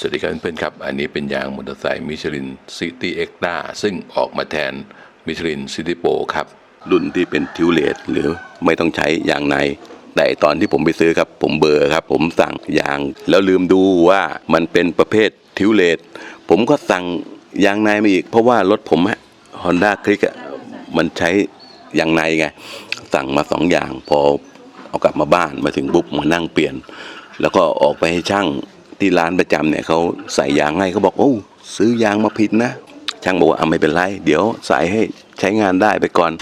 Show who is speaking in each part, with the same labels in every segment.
Speaker 1: สวัสดีครับเพื่อนๆครับ อันนี้เป็นยางมอเตอร์ไซค์มิชลินซิตี้เอ็กต้าซึ่งออกมาแทนมิชลินซิตี้โปครับ
Speaker 2: รุ่นที่เป็นทิวเลตหรือไม่ต้องใช้ยางใน แต่ตอนที่ผมไปซื้อครับผมเบอร์ครับ ผมสั่งยาง แล้วลืมดูว่ามันเป็นประเภททิวเลตผมก็สั่งยางในมาอีก เพราะว่ารถผมฮะฮอนด้าคลิกอะมันใช้ยางในไง สั่งมาสองอย่าง พอเอากลับมาบ้านมาถึงปุ๊บมานั่งเปลี่ยน แล้วก็ออกไปให้ช่าง ที่ร้านประจำเนี่ยเขาใส่ยางให้เขาบอกโอ้ซื้อยางมาผิดนะ ช่างบอกว่าอะไม่เป็นไร เดี๋ยวใส่ให้ใช้งานได้ไปก่อน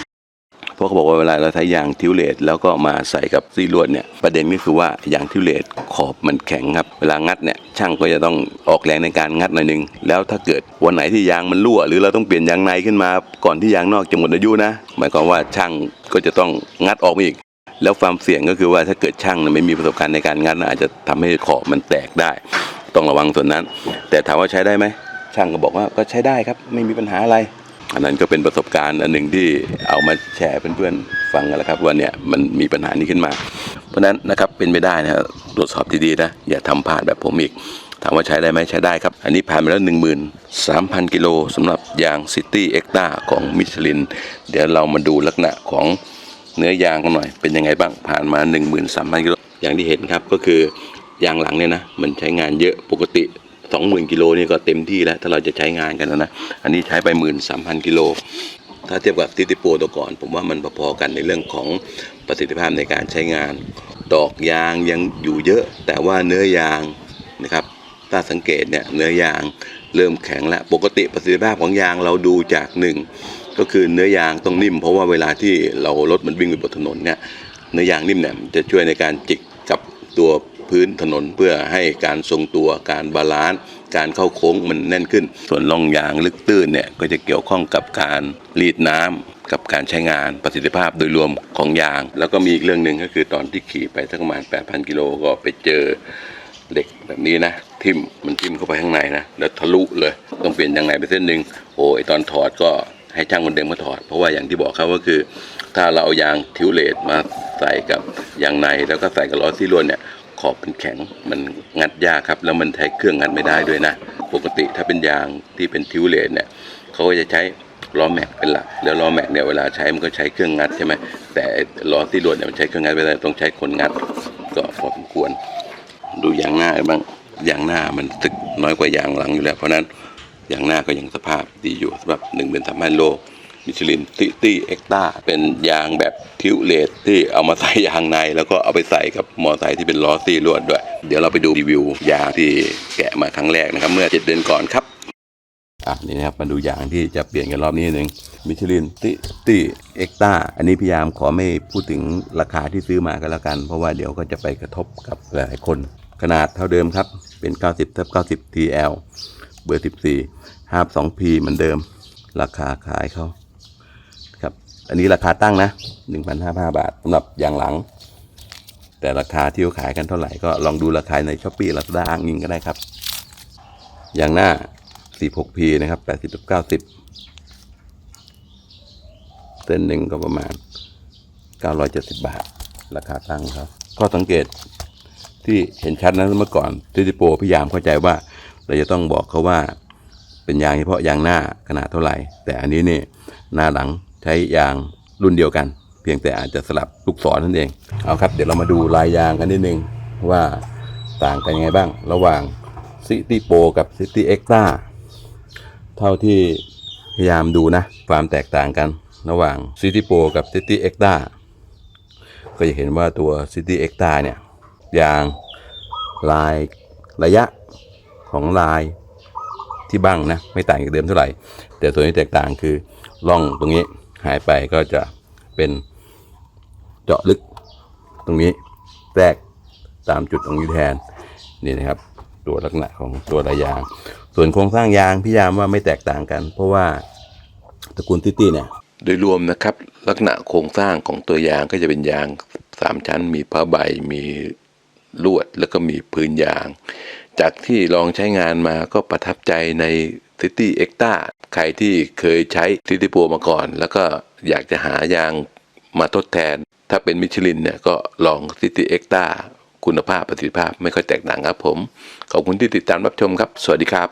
Speaker 2: เพราะเขาบอกว่าเวลาเราใช้ยางทิวเลตแล้วก็มาใส่กับซีลวดเนี่ยประเด็นก็คือว่ายางทิวเลตขอบมันแข็งครับเวลางัดเนี่ยช่างก็จะต้องออกแรงในการงัดหน่อยหนึงแล้วถ้าเกิดวันไหนที่ยางมันรั่ว หรือเราต้องเปลี่ยนยางในขึ้นมาก่อนที่ยางนอกจะหมดอายุนะหมายความว่าช่างก็จะต้องงัดออกมาอีก แล้วความเสี่ยงก็คือว่าถ้าเกิดช่างไม่มีประสบการณ์ในการงัดน่ะอาจจะทำให้ขอบมันแตกได้ ต้องระวังส่วนนั้น แต่ถามว่าใช้ได้ไหมช่างก็บอกว่าก็ใช้ได้ครับ ไม่มีปัญหาอะไร อันนั้นก็เป็นประสบการณ์อันหนึ่งที่เอามาแชร์เพื่อนๆฟังกันแล้วครับว่าเนี่ยมันมีปัญหานี้ขึ้นมา เพราะฉะนั้นนะครับเป็นไม่ได้นะตรวจสอบดีๆนะอย่าทำพลาดแบบผมอีกถามว่าใช้ได้ไหมใช้ได้ครับ อันนี้ผ่านไปแล้ว 13,000 กิโลสำหรับยางซิตี้เอ็กต้าของมิชลิน เดี๋ยวเรามาดูลักษณะของ เนื้อยางกันหน่อย เป็นยังไงบ้างผ่านมา 13,000กิโลอย่างที่เห็นครับก็คือยางหลังเนี่ยนะมันใช้งานเยอะปกติ 20,000กิโลนี่ก็เต็มที่แล้วถ้าเราจะใช้งานกันนะอันนี้ใช้ไป 13,000กิโลถ้าเทียบกับติติโปตัวก่อน ผมว่ามันพอๆกันในเรื่องของประสิทธิภาพในการใช้งาน ดอกยางยังอยู่เยอะ แต่ว่าเนื้อยางนะครับถ้าสังเกตเนี่ยเนื้อยางเริ่มแข็งแล้วปกติประสิทธิภาพของยางเราดูจากหนึ่ง ก็คือเนื้อยางต้องนิ่ม เพราะว่าเวลาที่เรารถมันวิ่งไปบนถนนเนี่ยเนื้อยางนิ่มเนี่ยจะช่วยในการจิกกับตัวพื้นถนนเพื่อให้การทรงตัวการบาลานซ์การเข้าโค้งมันแน่นขึ้น ส่วนร่องยางลึกตื้นเนี่ยก็จะเกี่ยวข้องกับการรีดน้ำกับการใช้งานประสิทธิภาพโดยรวมของยาง แล้วก็มีอีกเรื่องหนึ่งก็คือตอนที่ขี่ไปสักประมาณ 8,000 กิโลก็ไปเจอเหล็กแบบนี้นะ ทิ่มมันทิ่มเข้าไปข้างในนะ แล้วทะลุเลย ต้องเปลี่ยนยางในไปเส้นหนึ่งโอ้ยตอนถอดก็ ให้ช่างคนเดิมมาถอด เพราะว่าอย่างที่บอกครับก็คือ ถ้าเราเอายางทิวเลตมาใส่กับยางในแล้วก็ใส่กับล้อซี่ลวนเนี่ยขอบมันแข็งมันงัดยากครับ แล้วมันใช้เครื่องงัดไม่ได้ด้วยนะ ปกติถ้าเป็นยางที่เป็นทิวเลตเนี่ยเขาก็จะใช้ล้อแม็กเป็นหลักแล้วล้อแม็กเนี่ยเวลาใช้มันก็ใช้เครื่องงัดใช่ไหมแต่ล้อซี่ลวนเนี่ยมันใช้เครื่องงัดไม่ได้ต้องใช้คนงัดก็พอสมควร ดูยางหน้าบ้างยางหน้ามันตึกน้อยกว่ายางหลังอยู่แล้วเพราะนั้น นยางหน้าก็ยังสภาพดีอยู่สำหรับ1นึ่งเป็นสามพันโลมิชลินติตี้เอ็กต้าเป็นยางแบบทิวเลตที่เอามาใส่ยางใน แล้วก็เอาไปใส่กับมอไซค์ที่เป็นล้อซี่ลวดด้วย เดี๋ยวเราไปดูรีวิวยางที่แกะมาครั้งแรกนะครับ เมื่อ 7 เดือนก่อนครับอะนี่นะครับมาดูยางที่จะเปลี่ยนกันรอบนี้หนึ่งมิชลินติตี้เอ็กต้าอันนี้พยายามขอไม่พูดถึงราคาที่ซื้อมาก็แล้วกัน เพราะว่าเดี๋ยวก็จะไปกระทบกับหลายคน ขนาดเท่าเดิมครับเป็น 90ทับ90 TL เบอร์ 14ห้า2 P เหมือนเดิม ราคาขายเขาครับ อันนี้ราคาตั้งนะ 1,500บาทสำหรับยางหลัง แต่ราคาที่เขาขายกันเท่าไหร่ก็ลองดูราคาในช้อปปี้ลาซาด้าอ้างอิงก็ได้ครับ อย่างหน้า 46P นะครับ 80 90 เส้นหนึ่งก็ประมาณ 970 บาท ราคาตั้งครับข้อสังเกตที่เห็นชัดนะเมื่อก่อนทิติโปพยายามเข้าใจว่า เราจะต้องบอกเขาว่าเป็นยางเฉพาะยางหน้าขนาดเท่าไหร่ แต่อันนี้นี่หน้าหลังใช้ยางรุ่นเดียวกัน เพียงแต่อาจจะสลับลูกศรนั่นเองเอาครับ เดี๋ยวเรามาดูลายยางกันนิดนึงว่าต่างกันยังไงบ้าง ระหว่าง City Pro กับ City Extra เท่าที่พยายามดูนะ ความแตกต่างกันระหว่าง City Pro กับ City Extra ก็จะเห็นว่าตัว City Extra เนี่ยยางลายระยะ ของลายที่บั้งนะ ไม่ต่างจากเดิมเท่าไหร่ แต่ตัวนี้แตกต่างคือร่องตรงนี้หายไปก็จะเป็นเจาะลึกตรงนี้แทรกตามจุดตรงนี้แทนนี่นะครับ ตัวลักษณะของตัวระยาง ส่วนโครงสร้างยางพี่ยามว่าไม่แตกต่างกัน เพราะว่าตระกูลติตี้เนี่ย
Speaker 1: โดยรวมนะครับ ลักษณะโครงสร้างของตัวยางก็จะเป็นยางสามชั้น มีผ้าใบมีลวดแล้วก็มีพื้นยาง จากที่ลองใช้งานมาก็ประทับใจใน City e x t a ใครที่เคยใช้ City Pro มาก่อน แล้วก็อยากจะหายางมาทดแทน ถ้าเป็นมิชลินเนี่ยก็ลอง City e x t a
Speaker 2: คุณภาพประสิทธิภาพไม่ค่อยแตกต่างครับผม ขอบคุณที่ติดตามรับชมครับ สวัสดีครับ